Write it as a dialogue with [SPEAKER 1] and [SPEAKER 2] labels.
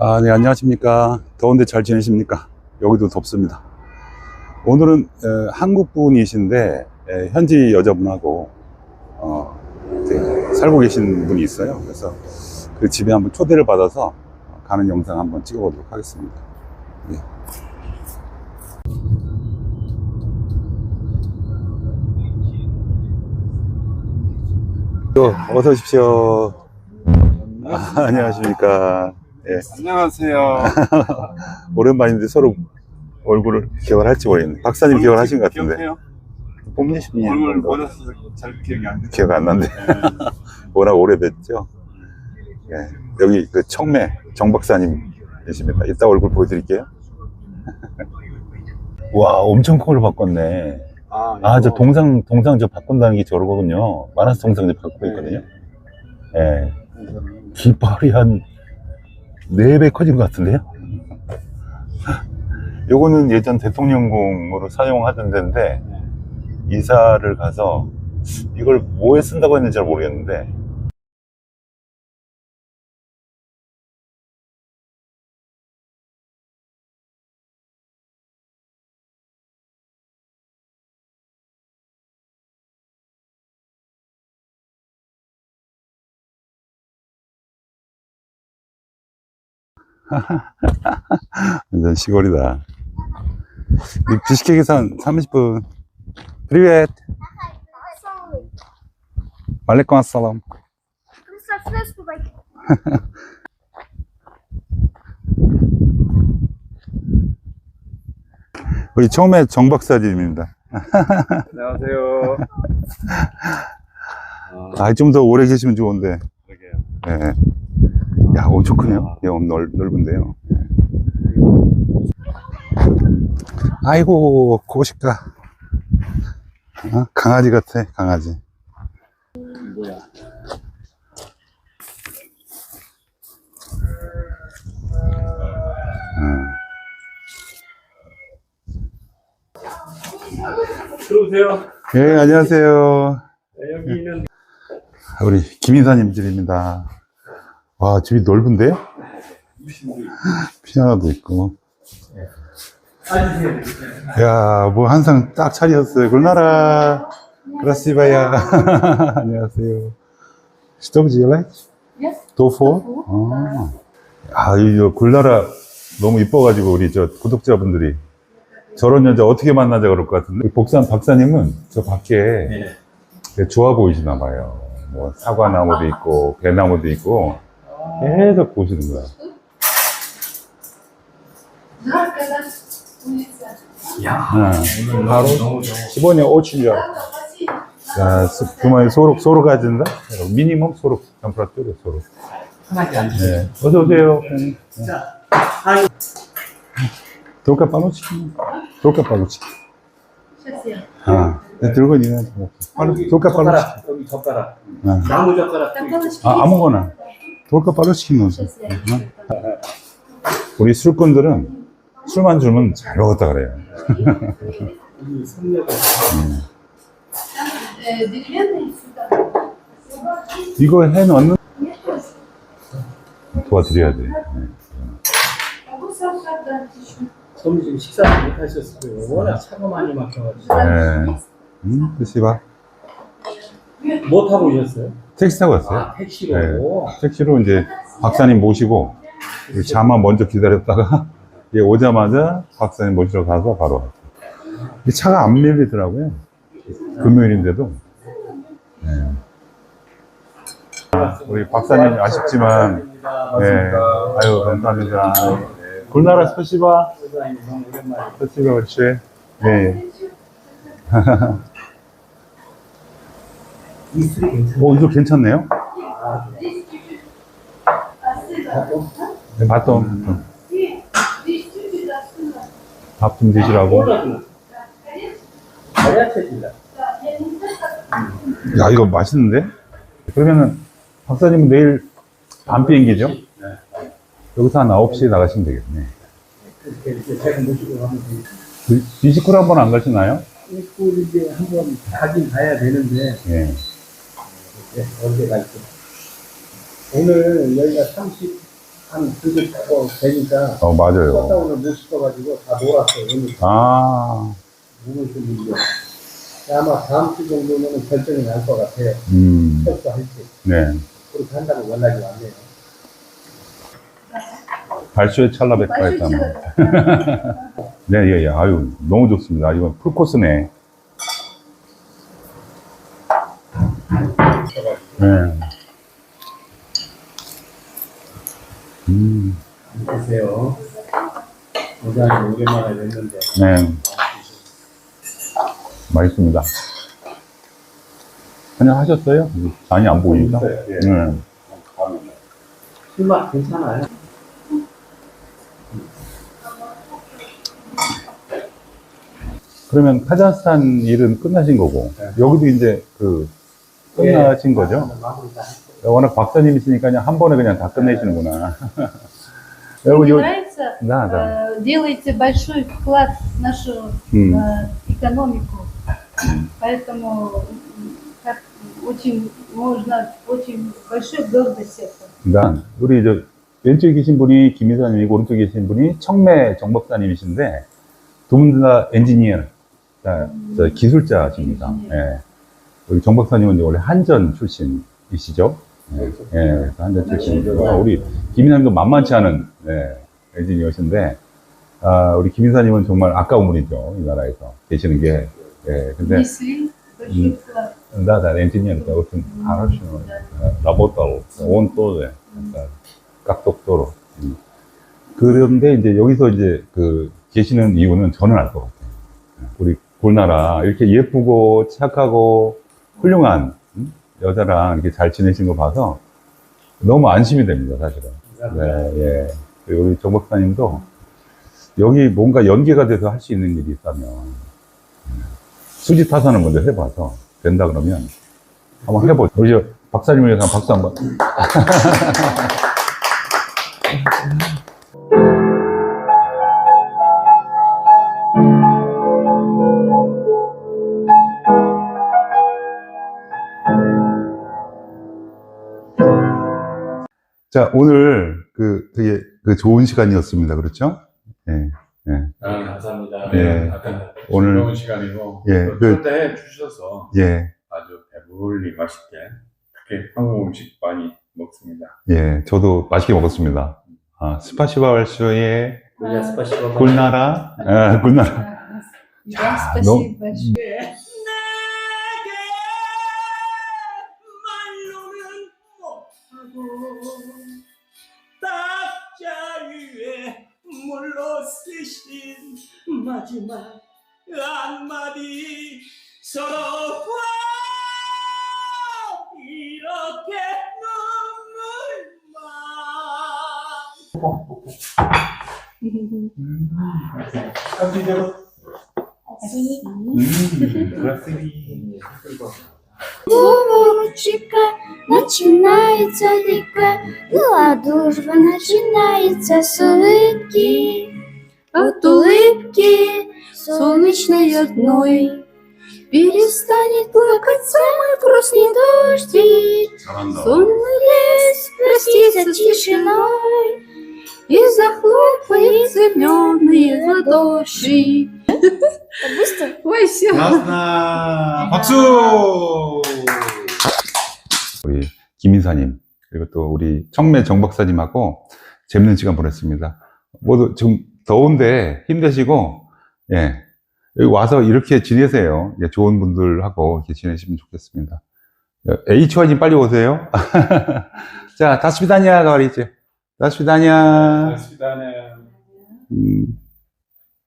[SPEAKER 1] 아, 네, 안녕하십니까. 더운데 잘 지내십니까? 여기도 덥습니다. 오늘은 에, 한국 분이신데 에, 현지 여자분하고 어, 살고 계신 분이 있어요. 그래서 그 집에 한번 초대를 받아서 가는 영상 한번 찍어보도록 하겠습니다. 예. 또 어서 오십시오. 아, 안녕하십니까. 예.
[SPEAKER 2] 안녕하세요.
[SPEAKER 1] 오랜만인데 서로 얼굴을 기억을 할지 모르겠네. 박사님 기억을 하신 것 같은데.
[SPEAKER 2] 기억해요?
[SPEAKER 1] 뽐내십니다.
[SPEAKER 2] 얼굴 어렸을 때잘 기억이 안 나요.
[SPEAKER 1] 기억 안 난대. 워낙 오래됐죠. 예. 여기 그 청매 정 박사님이십니다. 이따 얼굴 보여드릴게요. 와, 엄청 큰걸 바꿨네.
[SPEAKER 2] 아,
[SPEAKER 1] 아, 저 동상, 동상 저 바꾼다는 게 저거거든요. 마나스 동상 저 바꾸고 있거든요. 예.
[SPEAKER 2] 동상은
[SPEAKER 1] 깃발이 한 4배 커진 것 같은데요? 요거는 예전 대통령궁으로 사용하던 데인데, 이사를 가서 이걸 뭐에 쓴다고 했는지 잘 모르겠는데, 완전 시골이다. 비식혜 계산 30분. 프리벳. 말레콤
[SPEAKER 3] 아살람.
[SPEAKER 1] 우리 처음에 정박사님입니다.
[SPEAKER 2] 안녕하세요. 아,
[SPEAKER 1] 좀 더 오래 계시면 좋은데.
[SPEAKER 2] 그러게요.
[SPEAKER 1] 네. 야, 엄청 크네요. 예, 엄 넓, 넓은데요. 예. 아이고, 고식가. 어? 강아지 같아, 강아지.
[SPEAKER 2] 뭐야? 들어오세요.
[SPEAKER 1] 예, 안녕하세요.
[SPEAKER 2] 네, 여기 있는
[SPEAKER 1] 우리 김인사님 집입니다. 와, 집이 넓은데요? 피아노도 있고. 야, 뭐 항상 딱 차리셨어요. 굴나라. 그라시바야. 안녕하세요. 스토브지 래
[SPEAKER 3] Yes.
[SPEAKER 1] 도포? 아, 아, 이 굴나라 너무 이뻐가지고 우리 저 구독자분들이 저런 여자 어떻게 만나자 그럴 것 같은데 복산 박사님은 저 밖에
[SPEAKER 2] 네.
[SPEAKER 1] 좋아 보이시나 봐요. 뭐 사과나무도 있고 배나무도 있고 계속 보시는 거야.
[SPEAKER 3] 야, 네.
[SPEAKER 1] 오늘
[SPEAKER 2] 바로 너무 좋아.
[SPEAKER 1] 10원에
[SPEAKER 3] 5천
[SPEAKER 1] 자, 소- 주머니 소록, 소록 가진다? 네, 미니멈 소록, 템퍼라ture 소록.
[SPEAKER 2] 편하게
[SPEAKER 1] 네. 어서오세요. 네.
[SPEAKER 2] 자, 아유.
[SPEAKER 1] 돌까 빠로 치킨. 돌까 빠로
[SPEAKER 3] 치킨.
[SPEAKER 1] 아, 들고 있는 거. 빠로, 돌까 빠로
[SPEAKER 2] 젓가락, 여기 젓가락. 나무 젓가락.
[SPEAKER 1] 아, 아무거나. 돌가발로
[SPEAKER 3] 치는 응?
[SPEAKER 1] 우리 술꾼들은 술만 주면 잘 먹었다 그래요. 이거 해 넣는 도와드려야 돼.
[SPEAKER 2] 선배 지금 식사 못 하셨을 거예요. 워낙 차가 많이 막혀가지고.
[SPEAKER 1] 네. 음, 드시 봐.
[SPEAKER 2] 못 하고 오셨어요?
[SPEAKER 1] 택시 타고 왔어요.
[SPEAKER 2] 아, 택시로.
[SPEAKER 1] 택시로 이제 박사님 모시고 자만 먼저 기다렸다가 얘 오자마자 박사님 모시러 가서 바로 왔어요. 이 차가 안 밀리더라고요. 금요일인데도. 네. 우리 박사님 아쉽지만, 네. 아유, 감사합니다. 굴나라 스시바. 스시바 그렇지. 네.
[SPEAKER 2] 이술이 괜찮아요.
[SPEAKER 1] 어, 이거 괜찮네요. 네, 맛도
[SPEAKER 3] 음.
[SPEAKER 1] 밥좀 드시라고. 야, 이거 맛있는데? 그러면은 박사님은 내일 밤 비행기죠? 여기서 한 9시에 나가시면 되겠네. 뮤지컬 한번 안 가시나요?
[SPEAKER 2] 이제 한번 가긴 가야 되는데
[SPEAKER 1] 예.
[SPEAKER 2] 네, 언제 갈지. 오늘 여기가 30한 그게 뭐 되니까
[SPEAKER 1] 어, 맞아요.
[SPEAKER 2] 셧다운을 못 시켜가지고 다 놀았어요. 오늘
[SPEAKER 1] 아,
[SPEAKER 2] 좀 밀려. 아마 다음 주 정도면 결정이 날 것 같아요.
[SPEAKER 1] 음,
[SPEAKER 2] 철수할지.
[SPEAKER 1] 네.
[SPEAKER 2] 그렇게 한다고 연락이 왔네요.
[SPEAKER 1] 발수의 찰나백과에 담아. 네, 예, 예. 아유, 너무 좋습니다. 이건 풀코스네. 네. 음,
[SPEAKER 2] 드세요. 오랜만에.
[SPEAKER 1] 네. 맛있습니다. 그냥 하셨어요? 잔이 안.
[SPEAKER 2] 예.
[SPEAKER 1] 네.
[SPEAKER 2] 술맛 괜찮아요.
[SPEAKER 1] 그러면 카자흐스탄 일은 끝나신 거고,
[SPEAKER 2] 네.
[SPEAKER 1] 여기도 이제 그, 끝나신 거죠?
[SPEAKER 2] 마무리 다 했어요.
[SPEAKER 1] 워낙 박사님이시니까 그냥 한 번에 그냥 다 끝내시는구나. 여러분,
[SPEAKER 3] Мне
[SPEAKER 1] 요,
[SPEAKER 3] нравится,
[SPEAKER 1] да, да.
[SPEAKER 3] э, делаете большой вклад в нашу
[SPEAKER 1] 음,
[SPEAKER 3] э, экономику. Поэтому м, как, очень можно очень большой гордость это.
[SPEAKER 1] 그러니까 우리 저 왼쪽에 계신 분이 김 이사님이고 오른쪽에 계신 분이 청매 정 박사님이신데 두 분 다 엔지니어, 자, 저 기술자십니다. 예. 우리 정 박사님은 이제 원래 한전 출신이시죠? 예, 그래서 한 대 칠십니다. 아, 우리 김인삼도 그 만만치 않은 예, 엔진이 오신데 아, 우리 김인사님은 정말 아까운 분이죠 이 나라에서 계시는 게. 예, 근데
[SPEAKER 3] 음, 나다
[SPEAKER 1] 엔지니어니까 어떤 알아주는 라보타로 온 또래, 깍독도로 그런데 이제 여기서 이제 그 계시는 이유는 저는 알 것 같아요. 우리 굴나라 이렇게 예쁘고 착하고 훌륭한 여자랑 이렇게 잘 지내신 거 봐서 너무 안심이 됩니다, 사실은. 네, 예. 그리고 우리 정 박사님도 여기 뭔가 연계가 돼서 할 수 있는 일이 있다면 음, 수지 타산을 먼저 해봐서 된다 그러면 한번 해보죠. 우리 저 박사님을 위해서 박수 한번. 자, 오늘 그 되게 그 좋은 시간이었습니다. 그렇죠? 예. 예.
[SPEAKER 4] 아, 감사합니다.
[SPEAKER 1] 예.
[SPEAKER 4] 아까
[SPEAKER 1] 오늘
[SPEAKER 4] 좋은 시간이고
[SPEAKER 1] 예. 그,
[SPEAKER 4] 초대해 주셔서
[SPEAKER 1] 예.
[SPEAKER 4] 아주 배불리 맛있게 특히 한국 음식 많이 먹습니다.
[SPEAKER 1] 예, 저도 맛있게 먹었습니다. 아, 스파시바 왈쇼의
[SPEAKER 2] 굴나라 스파시바
[SPEAKER 1] 굴나라 아, 굴나라. 야,
[SPEAKER 5] 너, 마지막 한마디 서로 와 이렇게 눈물만
[SPEAKER 6] Вовчика начинается река, была дружба начинается с улыбки. От улыбки солнечной одной перестанет плакать самый грустный дождик. Сонный лес простится тишиной и захлопает зеленые ладоши. Ой, все.
[SPEAKER 4] 고맙습니다. 박수!
[SPEAKER 1] 우리 김인사님, 그리고 또 우리 청매 정 박사님하고 재밌는 시간 보냈습니다. 모두 좀 더운데 힘내시고, 예. 여기 와서 이렇게 지내세요. 예, 좋은 분들하고 이렇게 지내시면 좋겠습니다. H1님 빨리 오세요. 자, 다스비다냐, 가리지. 다스비다냐.
[SPEAKER 4] 고맙습니다.
[SPEAKER 1] 음.